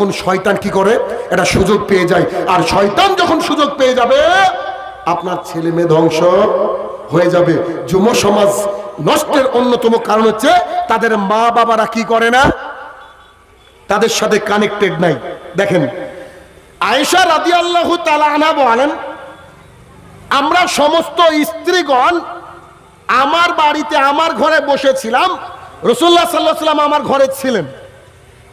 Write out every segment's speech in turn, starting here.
তখন শয়তান কি করে? একটা সুযোগ পেয়ে যায়। আর শয়তান যখন সুযোগ পেয়ে যাবে, আপনার ছেলে মেয়ে ধ্বংস হয়ে যাবে। যুব সমাজ নষ্টের অন্যতম কারণ হচ্ছে, তাদের মা বাবারা কি করে না? তাদের সাথে কানেক্টেড নাই। দেখেন, আয়েশা রাদি আল্লাহ আনা বলেন, আমরা সমস্ত স্ত্রীগণ, আমার বাড়িতে, আমার ঘরে বসেছিলাম। রসুল্লাহ সাল্লাহ সাল্লাম আমার ঘরে ছিলেন।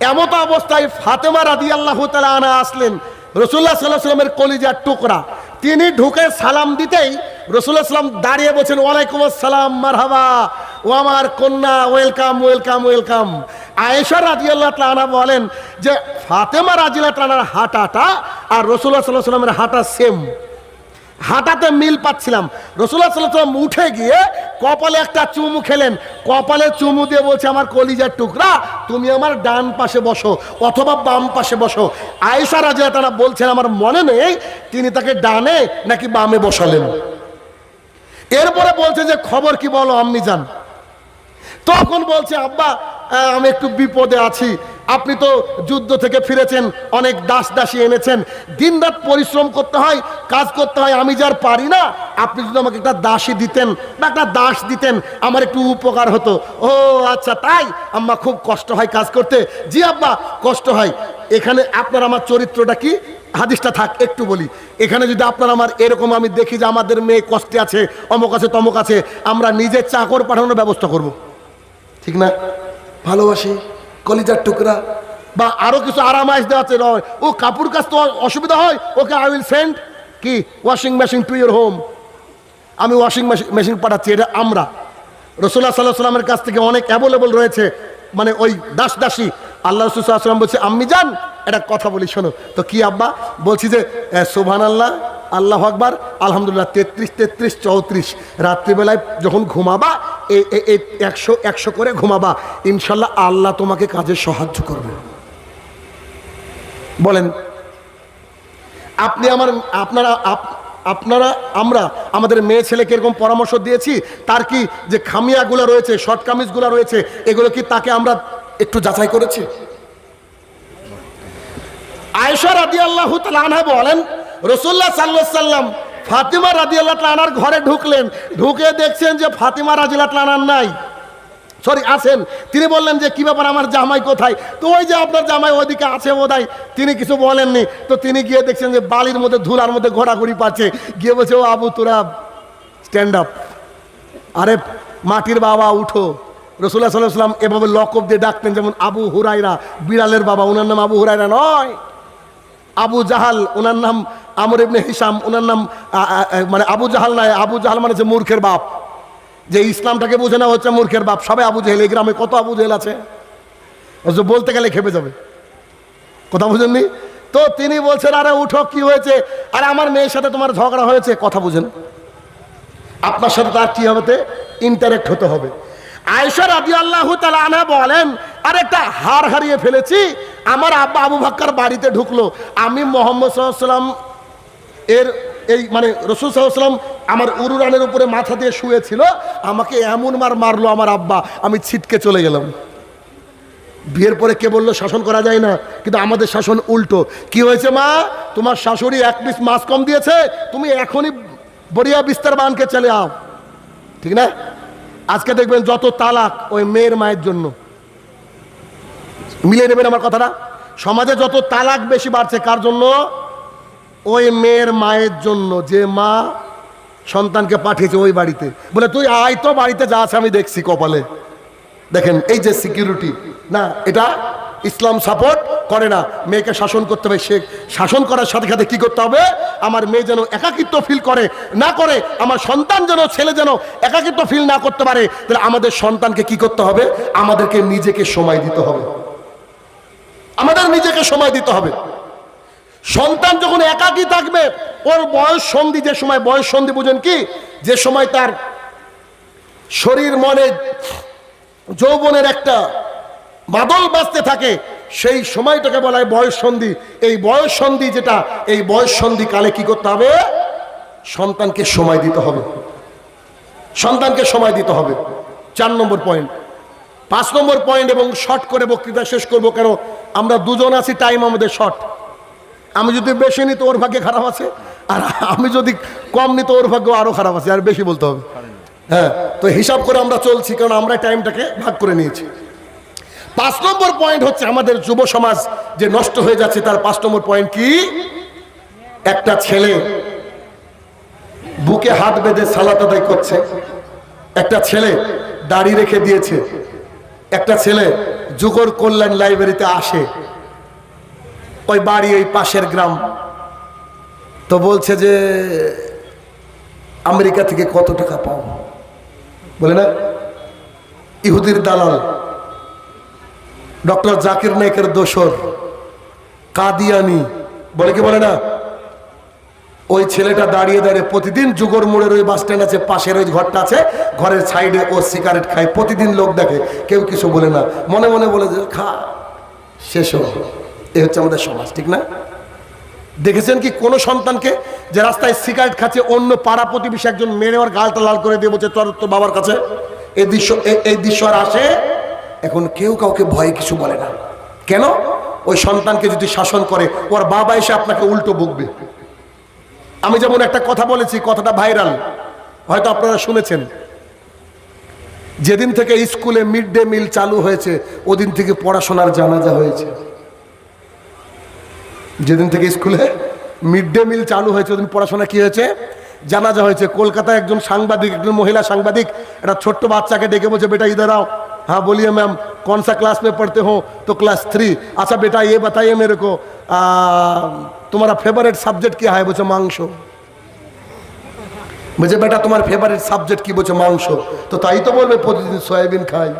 এমত অবস্থায় ফাতেমা রাদি আল্লাহ আনা আসলেন। রসুল্লাহ সাল্লাহ সাল্লামের কলিজার টুকরা। তিনি ঢুকে সালাম দিতেই রসুল্লাহ সাল্লাম দাঁড়িয়ে বলছেন, ওয়ালাইকুম আসসালাম, মারহাবা। ও আমার কন্যা, ওয়েলকাম ওয়েলকাম ওয়েলকাম। আয়েশা রাজিয়াল্লাহ তালা বলেন যে, ফাতেমা রাজিয়াল্লাহ তালার হাঁটাটা আর রসুল্লাহ সাল্লাহ সাল্লামের হাঁটা সেম হাঁটাতে মিল পাচ্ছিলাম। রসুল্লাহ সাল্লাম উঠে গিয়ে কপালে একটা চুমু খেলেন। কপালে চুমু দিয়ে বলছে, আমার কলিজার টুকরা, তুমি আমার ডান পাশে বসো অথবা বাম পাশে বসো। আয়েশা রাজা তারা বলছেন, আমার মনে নেই তিনি তাকে ডানে নাকি বামে বসালেন। এরপরে বলছে যে, খবর কি বলো, আম্মি যান তখন বলছে, আব্বা আমি একটু বিপদে আছি। আপনি তো যুদ্ধ থেকে ফিরেছেন, অনেক দাস দাসী এনেছেন। দিনরাত পরিশ্রম করতে হয়, কাজ করতে হয়, আমি যার পারি না। আপনি যদি আমাকে একটা দাসী দিতেন বা একটা দাস দিতেন, আমার একটু উপকার হতো। ও আচ্ছা তাই? আম্মা, খুব কষ্ট হয় কাজ করতে। জি আব্বা, কষ্ট হয়। এখানে আপনার আমার চরিত্রটা কি? হাদিসটা থাক, একটু বলি। এখানে যদি আপনার আমার এরকম আমি দেখি যে আমাদের মেয়ে কষ্টে আছে, অমক আছে, তমক আছে, আমরা নিজে চাকর পাঠানোর ব্যবস্থা করব। ঠিক না? ভালোবাসি। কলিজার টুকরা। বা আরও কিছু আরামাইশ দেওয়া আছে নয় ও কাপড় কাজ তো অসুবিধা হয়, ওকে আই উইল সেন্ড কি? Washing machine to your home আমি ওয়াশিং মেশিন মেশিন পাঠাচ্ছি, এটা আমরা। রসুল্লাহ সাল্লাহ সাল্লামের কাছ থেকে অনেক অ্যাভেলেবল রয়েছে মানে ওই দাস দাসী। আল্লাহ রসুল সাল্লাম বলছে, আম্মি যান, একটা কথা বলি, শোনো। তো কি আব্বা? বলছি যে সোভান আল্লাহ আল্লাহ আকবার, আলহামদুলিল্লাহ, তেত্রিশ তেত্রিশ, চৌত্রিশ। রাত্রিবেলায় যখন ঘুমাবা একশো একশো করে ঘুমাবা। ইনশাল্লাহ আল্লাহ তোমাকে কাজে সাহায্য করবে। বলেন, আপনি আমার, আপনারা, আপ- আপনারা, আমরা, আমাদের মেয়ে ছেলেকে এরকম পরামর্শ দিয়েছি, তার কি যে খামিয়াগুলো রয়েছে, শর্ট কামিজগুলো রয়েছে, এগুলো কি তাকে আমরা একটু যাচাই করেছি? আয়েশা রাদি আল্লাহ আনহা বলেন রসুল্লাহ সাল্লাহ সাল্লাম ফাতিমা রাদি আল্লাহ আনার ঘরে ঢুকলেন। ঢুকে দেখছেন যে ফাতিমা রাজিল্লাহ আনার নাই। সরি আসেন তিনি বললেন যে, কি ব্যাপার, আমার জামাই কোথায়? তো ওই যে আপনার জামাই ওইদিকে আছে বোধহয়। তিনি কিছু বলেননি। তো তিনি গিয়ে দেখছেন যে, বালির মধ্যে, ধুলার মধ্যে ঘোরাঘুরি পাচ্ছে। গিয়ে বলছে, ও আবু তোরা স্ট্যান্ড আপ আরে, মাটির বাবা, উঠো। রসুল্লাহ সাল্লাহ সাল্লাম এভাবে লকব দিয়ে ডাকতেন, যেমন আবু হুরাইরা বিড়ালের বাবা ওনার নাম আবু হুরাইরা নয়। আবু জাহাল ওনার নাম আমর ইবনে হিসাম ওনার নাম মানে আবু জাহাল নয় আবু জাহাল মানে হচ্ছে মূর্খের বাপ। যে ইসলামটাকে বোঝে না হচ্ছে মূর্খের বাপ। সবাই আবু জেহেল, এই গ্রামে কত আবু জেহেল আছে? বলতে গেলে খেপে যাবে। কথা বুঝেননি? তো তিনি বলছেন, আরে উঠো, কি হয়েছে? আর আমার মেয়ের সাথে তোমার ঝগড়া হয়েছে? কথা বুঝেন। আপনার সাথে তার কি হবে ইন্টারেক্ট হতে হবে। আয়সা রাজি আল্লাহ আনা বলেন, আর একটা হার হারিয়ে ফেলেছি আমার আব্বা আবু ভাক্কার বাড়িতে ঢুকলো। আমি মোহাম্মদ সাল্লাম এর এই মানে রসুল সাল্লাম আমার উরুরানের উপরে মাথা দিয়ে শুয়েছিল, আমাকে এমন মার মারলো আমার আব্বা, আমি ছিটকে চলে গেলাম। বিয়ের পরে কে বলল, শাসন করা যায় না। কিন্তু আমাদের শাসন উল্টো। কি হয়েছে মা? তোমার শাশুড়ি এক পিস মাছ কম দিয়েছে, তুমি এখনই বড়িয়া বিস্তার বানকে চলে আও। ঠিক না? আজকে দেখবেন যত তালাক ওই মেয়ের মায়ের জন্য। মিলিয়ে নেবেন আমার কথাটা? সমাজে যত তালাক বেশি বাড়ছে, কার জন্য? ওই মেয়ের মায়ের জন্য। যে মা সন্তানকে পাঠিয়েছে ওই বাড়িতে। বলে, তুই আয় তো, বাড়িতে যা আছে, আমি দেখছি কপালে। দেখেন, এই যে সিকিউরিটি না, এটা ইসলাম সাপোর্ট করে না। মেয়েকে শাসন করতে হবে, সে শাসন করার সাথে সাথে কি করতে হবে? আমার মেয়ে যেন একাকিত্ব ফিল করে, না করে, আমার সন্তান যেন, ছেলে যেন একাকিত্ব ফিল না করতে পারে। তাহলে আমাদের সন্তানকে কি করতে হবে? আমাদেরকে নিজেকে সময় দিতে হবে। আমাদের নিজেকে সময় দিতে হবে। সন্তান যখন একাকী থাকবে, ওর বয়স সন্ধি, যে সময় বয়স সন্ধি বুঝেন কি? যে সময় তার শরীর, মনে, যৌবনের একটা বাদল বাঁচতে থাকে, সেই সময়টাকে বলা হয় বয়স সন্ধি। এই বয়স সন্ধি যেটা, এই বয়স সন্ধি কালে কি করতে হবে? সন্তানকে সময় দিতে হবে। সন্তানকে সময় দিতে হবে। চার নম্বর পয়েন্ট পাঁচ নম্বর পয়েন্ট এবং শর্ট করে বক্তৃতা শেষ করব কেন? আমরা দুজন আছি টাইম আমাদের শর্ট আমি যদি বেশি নিই তো ওর ভাগ্যে খারাপ আছে। আর আমি যদি কম নিই তো ওর ভাগ্য আরও খারাপ আছে। আর বেশি বলতে হবে। হ্যাঁ তো হিসাব করে আমরা চলছি, কারণ আমরা টাইমটাকে ভাগ করে নিয়েছি। পাঁচ নম্বর পয়েন্ট হচ্ছে আমাদের যুব সমাজ যে নষ্ট হয়ে যাচ্ছে, তার পাঁচ নম্বর পয়েন্ট কি? একটা ছেলে বুকে হাত বেঁধে সালাত আদায় করছে। একটা ছেলে দাড়ি রেখে দিয়েছে। একটা ছেলে যুগর কল্যাণ লাইব্রেরিতে আসে। ওই বাড়ি ওই পাশের গ্রাম। তো বলছে যে, আমেরিকা থেকে কত টাকা পাও? বলে না, ইহুদির দালাল, ডক্টর জাকির নায়কের দোসর, কাদিয়ানি। বলে কি বলে না ওই ছেলেটা দাঁড়িয়ে দাঁড়িয়ে প্রতিদিন যুগর মোড়ের ওই বাস স্ট্যান্ড আছে, পাশের ওই ঘরটা আছে, ঘরের সাইডে ও সিগারেট খায়, প্রতিদিন লোক দেখে, কেউ কিছু বলে না। মনে মনে বলে যে, খা, শেষ এ হচ্ছে আমাদের সমাজ, ঠিক না? দেখেছেন কি কোনো সন্তানকে যে রাস্তায় সিগারেট খাচ্ছে, অন্য পাড়া প্রতিবেশী একজন মেরে ওর গালটা লাল করে দিয়ে বলছে, তোর তোর বাবার কাছে? এই দৃশ্য এই দৃশ্য আর আসে, এখন কেউ কাউকে ভয়ে কিছু বলে না। কেন? ওই সন্তানকে যদি শাসন করে, ওর বাবা এসে আপনাকে উল্টো বকবে। আমি যেমন একটা কথা বলেছি, কথাটা ভাইরাল। হয়তো আপনারা শুনেছেন। যেদিন থেকে স্কুলে মিড ডে মিল চালু হয়েছে, ওদিন থেকে পড়াশোনার জানাজা হয়েছে। যেদিন থেকে স্কুলে মিড ডে মিল চালু হয়েছে, ওদিন পড়াশোনা কি হয়েছে? জানাজা হয়েছে। কলকাতায় একজন সাংবাদিক, একজন মহিলা সাংবাদিক, একটা ছোট্ট বাচ্চাকে ডেকে বলছে, বেটা ইদারাও হ্যাঁ বলিয়া ম্যাম। कौन सा क्लास में पढ़ते हो तो क्लास थ्री अच्छा बेटा ये बताइए मेरे को आ, तुम्हारा फेवरेट सब्जेक्ट क्या है বলছে মাংস বলছে বেটা তোমার ফেভারিট সাবজেক্ট কি বলছে মাংস তো তাই তো বলবে প্রতিদিন সয়াবিন খাই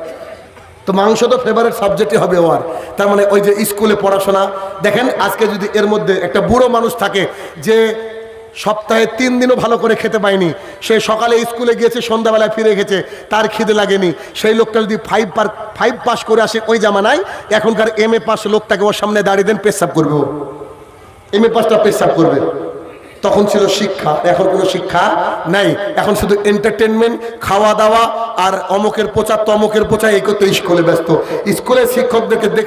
তো মাংস তো ফেভারিট সাবজেক্টই হবে ওর তার মানে ওই যে স্কুলে পড়াশোনা দেখেন আজকে যদি এর মধ্যে একটা বুড়ো মানুষ থাকে যে সপ্তাহে তিন দিনও ভালো করে খেতে পায়নি সে সকালে স্কুলে গিয়েছে, সন্ধ্যাবেলায় ফিরে গেছে, তার খিদে লাগেনি। সেই লোকটা যদি ফাইভ পার ফাইভ পাস করে আসে ওই জামানায়, এখনকার এম এ পাস লোকটাকে ওর সামনে দাঁড়িয়ে দেন, পেশাব করবে ও। এম এ পাসটা পেশাব করবে। তখন ছিল শিক্ষা, এখন কোনো শিক্ষা নাই। এখন শুধু এন্টারটেনমেন্ট খাওয়া দাওয়া আর অমকের পোচা তমকের পোচা এই করতে স্কুলে ব্যস্ত। স্কুলের শিক্ষকদেরকে দেখ